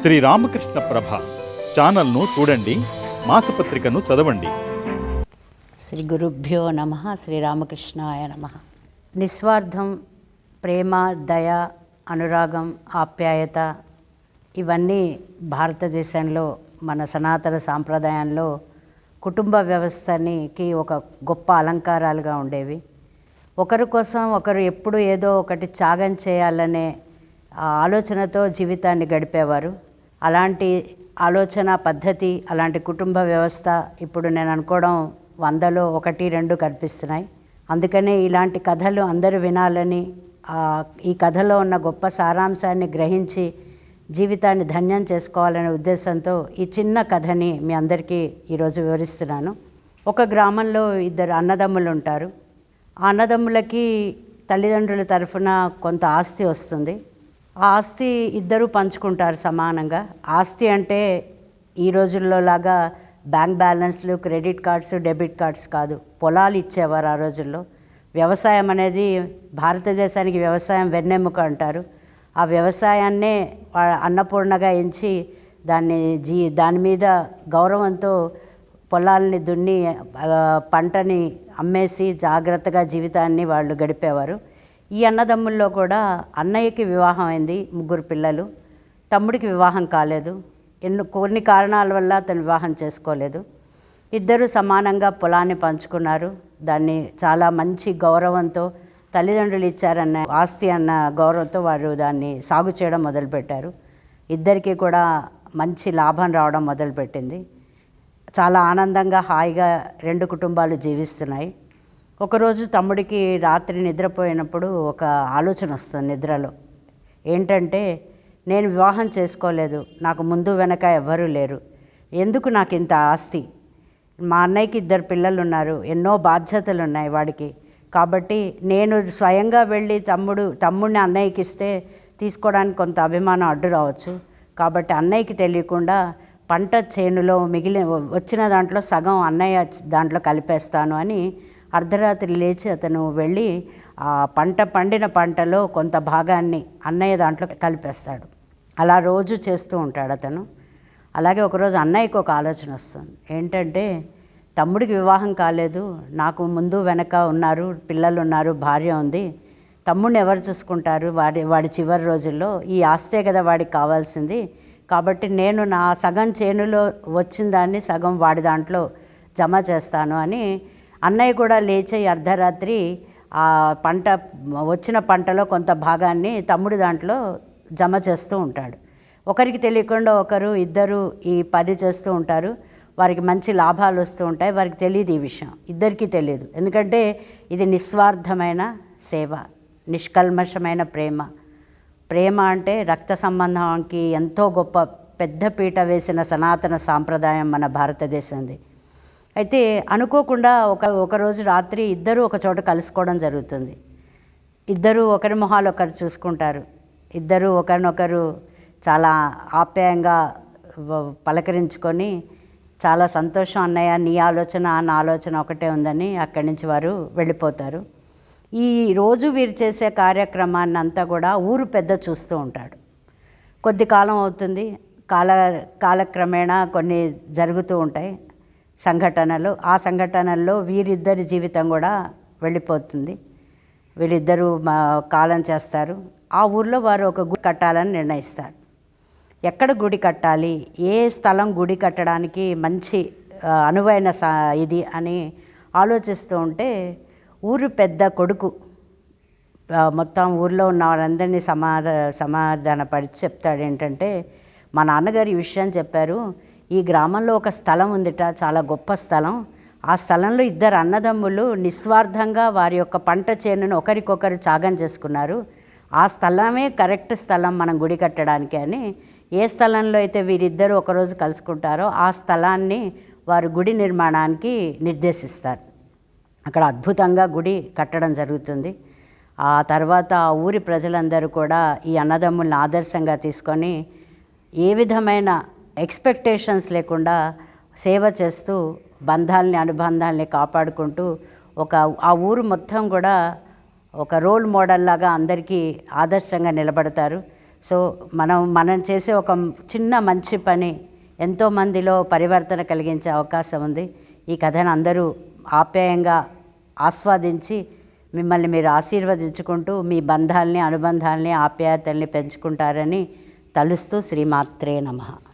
శ్రీ రామకృష్ణ ప్రభ ఛానల్ను చూడండి మాసపత్రికను చదవండి. శ్రీ గురుభ్యో నమ శ్రీరామకృష్ణాయ నమ. నిస్వార్థం ప్రేమ దయ అనురాగం ఆప్యాయత ఇవన్నీ భారతదేశంలో మన సనాతన సాంప్రదాయంలో కుటుంబ వ్యవస్థనికి ఒక గొప్ప అలంకారాలుగా ఉండేవి. ఒకరి కోసం ఒకరు ఎప్పుడు ఏదో ఒకటి త్యాగం చేయాలనే ఆలోచనతో జీవితాన్ని గడిపేవారు. అలాంటి ఆలోచన పద్ధతి అలాంటి కుటుంబ వ్యవస్థ ఇప్పుడు నేను అనుకోవడం వందలో ఒకటి రెండు కనిపిస్తున్నాయి. అందుకనే ఇలాంటి కథలు అందరూ వినాలని ఈ కథలో ఉన్న గొప్ప సారాంశాన్ని గ్రహించి జీవితాన్ని ధన్యం చేసుకోవాలనే ఉద్దేశంతో ఈ చిన్న కథని మీ అందరికీ ఈరోజు వివరిస్తున్నాను. ఒక గ్రామంలో ఇద్దరు అన్నదమ్ములు ఉంటారు. ఆ అన్నదమ్ములకి తల్లిదండ్రుల తరఫున కొంత ఆస్తి వస్తుంది. ఆస్తి ఇద్దరు పంచుకుంటారు సమానంగా. ఆస్తి అంటే ఈ రోజుల్లో లాగా బ్యాంక్ బ్యాలెన్స్లు క్రెడిట్ కార్డ్స్ డెబిట్ కార్డ్స్ కాదు. పొలాలు ఇచ్చేవారు ఆ రోజుల్లో. వ్యవసాయం అనేది భారతదేశానికి వ్యవసాయం వెన్నెముక అంటారు. ఆ వ్యవసాయాన్నే అన్నపూర్ణగా ఎంచి దాన్ని జీ దాని మీద గౌరవంతో పొలాల్ని దున్ని పంటని అమ్మేసి జాగ్రత్తగా జీవితాన్ని వాళ్ళు గడిపేవారు. ఈ అన్నదమ్ముల్లో కూడా అన్నయ్యకి వివాహం అయింది ముగ్గురు పిల్లలు. తమ్ముడికి వివాహం కాలేదు. ఎన్నో కొన్ని కారణాల వల్ల అతను వివాహం చేసుకోలేదు. ఇద్దరు సమానంగా పొలాన్ని పంచుకున్నారు. దాన్ని చాలా మంచి గౌరవంతో తల్లిదండ్రులు ఇచ్చారన్న ఆస్తి అన్న గౌరవంతో వారు దాన్ని సాగు చేయడం మొదలుపెట్టారు. ఇద్దరికీ కూడా మంచి లాభం రావడం మొదలుపెట్టింది. చాలా ఆనందంగా హాయిగా రెండు కుటుంబాలు జీవిస్తున్నాయి. ఒకరోజు తమ్ముడికి రాత్రి నిద్రపోయినప్పుడు ఒక ఆలోచన వస్తుంది నిద్రలో. ఏంటంటే నేను వివాహం చేసుకోలేదు నాకు ముందు వెనక ఎవ్వరూ లేరు. ఎందుకు నాకు ఇంత ఆస్తి? మా అన్నయ్యకి ఇద్దరు పిల్లలు ఉన్నారు ఎన్నో బాధ్యతలు ఉన్నాయి వాడికి. కాబట్టి నేను స్వయంగా వెళ్ళి తమ్ముడు తమ్ముడిని అన్నయ్యకి ఇస్తే తీసుకోవడానికి కొంత అభిమానం అడ్డు రావచ్చు. కాబట్టి అన్నయ్యకి తెలియకుండా పంట చేనులో మిగిలిన వచ్చిన దాంట్లో సగం అన్నయ్య దాంట్లో కలిపేస్తాను అని అర్ధరాత్రి లేచి అతను వెళ్ళి ఆ పంట పండిన పంటలో కొంత భాగాన్ని అన్నయ్య దాంట్లో కలిపేస్తాడు. అలా రోజు చేస్తూ ఉంటాడు అతను. అలాగే ఒకరోజు అన్నయ్యకి ఒక ఆలోచన వస్తుంది. ఏంటంటే తమ్ముడికి వివాహం కాలేదు. నాకు ముందు వెనక ఉన్నారు పిల్లలు ఉన్నారు భార్య ఉంది. తమ్ముడిని ఎవరు చూసుకుంటారు? వాడి వాడి చివరి రోజుల్లో ఈ ఆస్తే కదా వాడికి కావాల్సింది. కాబట్టి నేను నా సగం చేనులో వచ్చిన దాన్ని సగం వాడి దాంట్లో జమ చేస్తాను అని అన్నయ్య కూడా లేచి అర్ధరాత్రి ఆ పంట వచ్చిన పంటలో కొంత భాగాన్ని తమ్ముడి దాంట్లో జమ చేస్తూ ఉంటాడు. ఒకరికి తెలియకుండా ఒకరు ఇద్దరు ఈ పని చేస్తూ ఉంటారు. వారికి మంచి లాభాలు వస్తూ ఉంటాయి. వారికి తెలియదు ఈ విషయం. ఇద్దరికీ తెలియదు. ఎందుకంటే ఇది నిస్వార్థమైన సేవ నిష్కల్మషమైన ప్రేమ. ప్రేమ అంటే రక్త సంబంధానికి ఎంతో గొప్ప పెద్ద పీట వేసిన సనాతన సాంప్రదాయం మన భారతదేశంది. అయితే అనుకోకుండా ఒక ఒకరోజు రాత్రి ఇద్దరు ఒక చోట కలుసుకోవడం జరుగుతుంది. ఇద్దరు ఒకరి మొహాలు ఒకరు చూసుకుంటారు. ఇద్దరు ఒకరినొకరు చాలా ఆప్యాయంగా పలకరించుకొని చాలా సంతోషం అన్నయ్య నీ ఆలోచన నా ఆలోచన ఒకటే ఉందని అక్కడి నుంచి వారు వెళ్ళిపోతారు. ఈ రోజు వీరు చేసే కార్యక్రమాన్ని అంతా కూడా ఊరు పెద్ద చూస్తూ ఉంటాడు. కొద్ది కాలం అవుతుంది. కాల కాలక్రమేణా కొన్ని జరుగుతూ ఉంటాయి. సంఘటనలు ఆ సంఘటనల్లో వీరిద్దరి జీవితం కూడా వెళ్ళిపోతుంది. వీళ్ళిద్దరూ మా కాలం చేస్తారు. ఆ ఊర్లో వారు ఒక గుడి కట్టాలని నిర్ణయిస్తారు. ఎక్కడ గుడి కట్టాలి? ఏ స్థలం గుడి కట్టడానికి మంచి అనువైన సా ఇది అని ఆలోచిస్తూ ఉంటే ఊరు పెద్ద కొడుకు మొత్తం ఊర్లో ఉన్న వాళ్ళందరినీ సమాధ సమాధానపరిచి చెప్తాడు ఏంటంటే మా నాన్నగారు ఈ విషయం చెప్పారు. ఈ గ్రామంలో ఒక స్థలం ఉందిట చాలా గొప్ప స్థలం. ఆ స్థలంలో ఇద్దరు అన్నదమ్ములు నిస్వార్థంగా వారి యొక్క పంట చేనును ఒకరికొకరు చాగం చేసుకున్నారు. ఆ స్థలమే కరెక్ట్ స్థలం మనం గుడి కట్టడానికి అని. ఏ స్థలంలో అయితే వీరిద్దరూ ఒకరోజు కలుసుకుంటారో ఆ స్థలాన్ని వారు గుడి నిర్మాణానికి నిర్దేశిస్తారు. అక్కడ అద్భుతంగా గుడి కట్టడం జరుగుతుంది. ఆ తర్వాత ఆ ఊరి ప్రజలందరూ కూడా ఈ అన్నదమ్ముల్ని ఆదర్శంగా తీసుకొని ఏ విధమైన ఎక్స్పెక్టేషన్స్ లేకుండా సేవ చేస్తూ బంధాలని అనుబంధాలని కాపాడుకుంటూ ఒక ఆ ఊరు మొత్తం కూడా ఒక రోల్ మోడల్ లాగా అందరికీ ఆదర్శంగా నిలబడతారు. సో మనం మనం చేసే ఒక చిన్న మంచి పని ఎంతోమందిలో పరివర్తన కలిగించే అవకాశం ఉంది. ఈ కథను అందరూ ఆప్యాయంగా ఆస్వాదించి మిమ్మల్ని మీరు ఆశీర్వదించుకుంటూ మీ బంధాల్ని అనుబంధాల్ని ఆప్యాయతల్ని పెంచుకుంటారని తలుస్తూ శ్రీమాత్రే నమః.